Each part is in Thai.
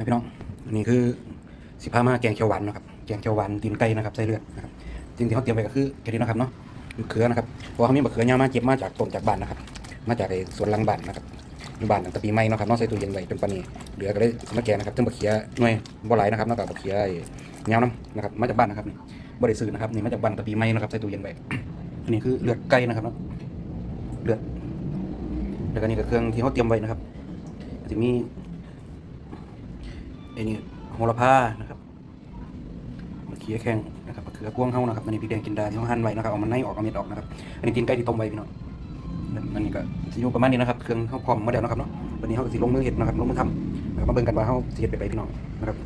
นะพี่น้องอันนี้คือสิพามาแกงเขียวหวานนะครับแกงเขียวหวานตีนไก่นะครับใส่เลือดนะครับสิ่งที่เขาเตรียมไว้ก็คือแค่นี้นะครับเนาะมะเขือนะครับเพราะว่าเขามีมะเขือยาวมาเก็บมาจากต้นจากบ้านนะครับ มาจากไอ้สวนลังบ้านนะครับอยู่บ้านตั้งแต่ปีใหม่นะครับนาะใส่ตู้เย็นไว้จนปานนี้เหลือก็เลยเอามาแกงนะครับซึ่งมะเขือหน่วยบ่หลนะครับนอกจากมะเขือไอ้ยาน้ำนะครับมาจากบ้านนะครับนี่บ่ได้ซื้อนะครับนี่มาจากบ้านตั้งแต่ปีใหม่นะครับใส่ตู้เย็นไว้อันนี้คือเลือดไก่นะครับเนาะเลือดแล้วก็นี่ก็เครื่องที่เขาเตรียมไว้นะครับจะมี ไอ้นี่โหระพานะครับมะเขือแข้งนะครับมะเขือพวงเฮานะครับอันนี้พริกแดงกินดาที่เขาหั่นไว้นะครับเอามันในออกเอาเม็ดออกนะครับอันนี้ตีนไก่ที่ต้มไว้พี่น้องอันนี้ก็สิอยู่ประมาณนี้นะครับเครื่องเขาพร้อมมาแล้วนะครับเนาะวันนี้เขาก็สิลงมือเห็ดนะครับลงมือทำนะครับมาเบิ่งกันว่าเขาสิเฮ็ดไปไปพี่น้องนะครับ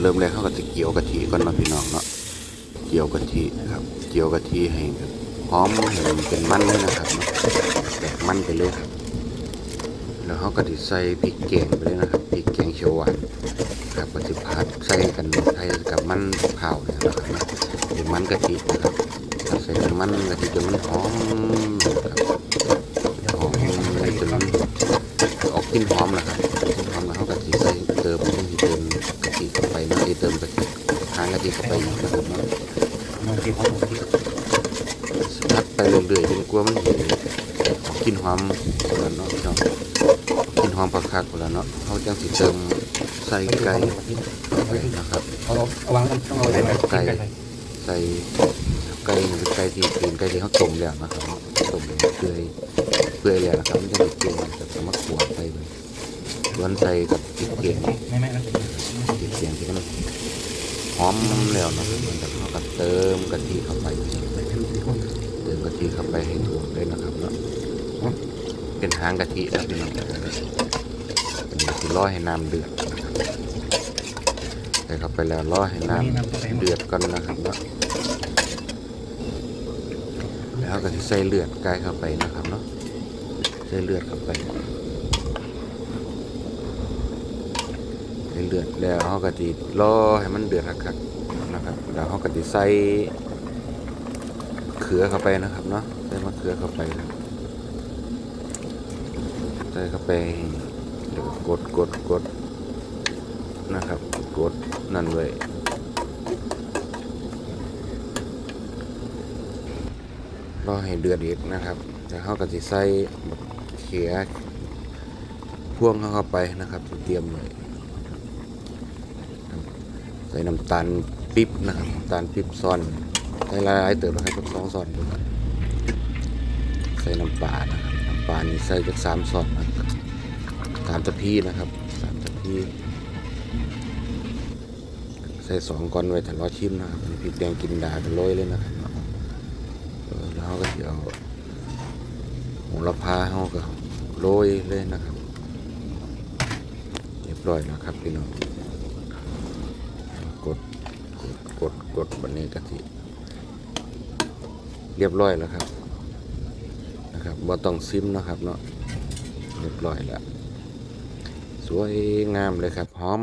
เริ่มแรกเขาก็จะเกี่ยวกะทิก่อนเนาะพี่น้องเนาะเกี่ยวกะทินะครับเกี่ยวกะทิให้แบบหอมให้มันเป็นมันเลยนะครับแตกมันไปเลยครับ แล้วเขาก็จะใส่พริกแกงไปเลยนะครับพริกแกงเขียวหวานครับก็จะผัดใส่กันใส่กับมันเผาวเนี่ยนะครับเนาะเป็นมันกะทินะครับผัดใส่กับมันกะทิจนมันหอมนะครับหอมเลยจนมันออกกลิ่นหอมแล้วครับกลิ่นหอมแล้วเขาก็จะใส่เติมต้องเติมกะทิเข้าไปเนาะเติมกะทิหางกะทิเข้าไปอีกนะครับเนาะน้องกินหอมกะทิพัดไปเรื่อยๆจนกลัวมันเห็น กลิ่นหอมแล้วเนาะพี่น้องกลิ่นหอมคักๆแล้วเนาะเขาจังสิเติมใส่ไก่นะครับเอาเอาวางกันต้องเอาไว้ไก่ใส่ไก่หรือไก่ที่เป็นไก่ที่เขาต้มแล้วนะครับต้มเปื่อยเปื่อยแล้วนะครับมันจะได้เปื่อยแบบสมักขวดใส่ไปล้วนใส่กับพริกเกียงไม่ไม่นะพริกเกียงที่มันหอมแล้วนะครับมันจะเขาก็เติมกะทิเข้าไปเติมกะทิเข้าไปให้ทั่วเลยนะครับเนาะ เป็นหางกะทินะพี่น้องเป็นที่อให้น้ำเดือดนะครับใส่เข้าไปแล้วรอให้น้ำเดือดก่อนนะครับเนาะแล้วก็จะใส่เลือดกายเข้าไปนะครับเนาะใส่เลือดเข้าไปใส่เลือดแล้วเขาก็จะรอให้มันเดือดคักๆนะครับแล้วเขาก็จะใส่เขือเข้าไปนะครับเนาะใส่มะเขือเข้าไปครั ใส่เข้าไปเดี๋ยวกดกดกดนะครับ กดนั่นไว้รอให้เดือดอีกนะครับแล้วเขาก็จะใส่บักเขียพ่วงเข้าไปนะครับเตรียมไว้ใส่น้ำตาลปิ๊บนะครับน้ำตาลปิ๊บซ่อนใส่หลายๆเติมนะครับสักสองซอนดูครับใส่น้ำปลานะครับ ปลานี่ใส่จักสามซอนนะสามตะพีนะครับสามตะพีใส่สองก้อนไว้แต่รอชิมนะครับพริกแดงกินดากันโรยเลยนะครับแล้วก็จะเอาโหระพาเขาก็โรยเลยนะครับเรียบร้อยแล้วครับพี่น้องกดกดกดกดบันนี้กะทิเรียบร้อยแล้วครับ ครับบ่ต้องซิมนะครับเนาะเรียบร้อยแล้วสวยงามเลยครับหอม